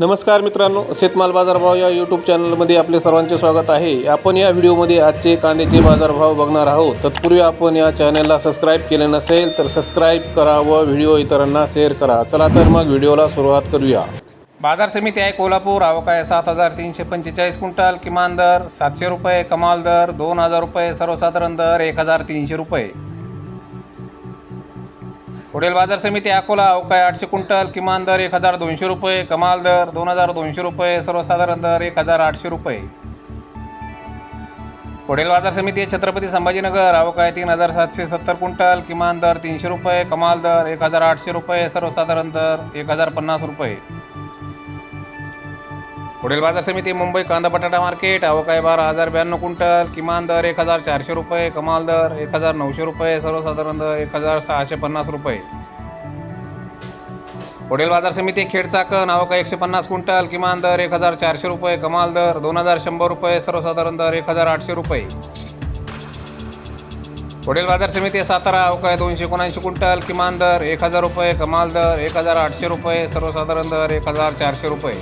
नमस्कार मित्रांनो शेतमाल बाजारभाव या यूट्यूब चॅनलमध्ये आपले सर्वांचे स्वागत आहे. आपण या व्हिडिओमध्ये आजचे कांद्याचे बाजारभाव बघणार आहोत. तत्पूर्वी आपण या चॅनलला सबस्क्राईब केले नसेल तर सबस्क्राईब करा व व्हिडिओ इतरांना शेअर करा. चला तर मग व्हिडिओला सुरुवात करूया. बाजार समिती आहे कोल्हापूर. आवक आहे सात हजार तीनशे पंचेचाळीस क्विंटल. किमान दर सातशे रुपये. कमाल दर दोन हजार रुपये. सर्वसाधारण दर एक हजार तीनशे रुपये. पुढील बाजार समिती अकोला अवकाय आठशे क्विंटल किमान दर एक हजार दोनशे रुपये कमाल दर दोन हजार दोनशे रुपये सर्वसाधारण दर एक हजार आठशे रुपये. पुढील बाजार समिती आहे छत्रपती संभाजीनगर अवकाय तीन हजार सातशे सत्तर क्विंटल किमान दर तीनशे रुपये कमाल दर एक हजार आठशे रुपये सर्वसाधारण दर एक हजार पन्नास रुपये. पुढील बाजार समिती मुंबई कांदा बटाटा मार्केट अवकाय बारा हजार ब्याण्णव क्विंटल किमान दर एक हजार चारशे रुपये कमाल दर एक हजार नऊशे रुपये सर्वसाधारण दर एक हजार सहाशे पन्नास रुपये. पुढील बाजार समिती खेड चाकण अवका एकशे पन्नास क्विंटल किमान दर एक हजार चारशे रुपये कमाल दर दोन हजार शंभर रुपये सर्वसाधारण दर एक हजार आठशे रुपये. पुढील बाजार समिती सातारा अवकाय दोनशे एकोणऐंशी क्विंटल किमान दर एक हजार रुपये कमाल दर एक हजार आठशे रुपये सर्वसाधारण दर एक हजार चारशे रुपये.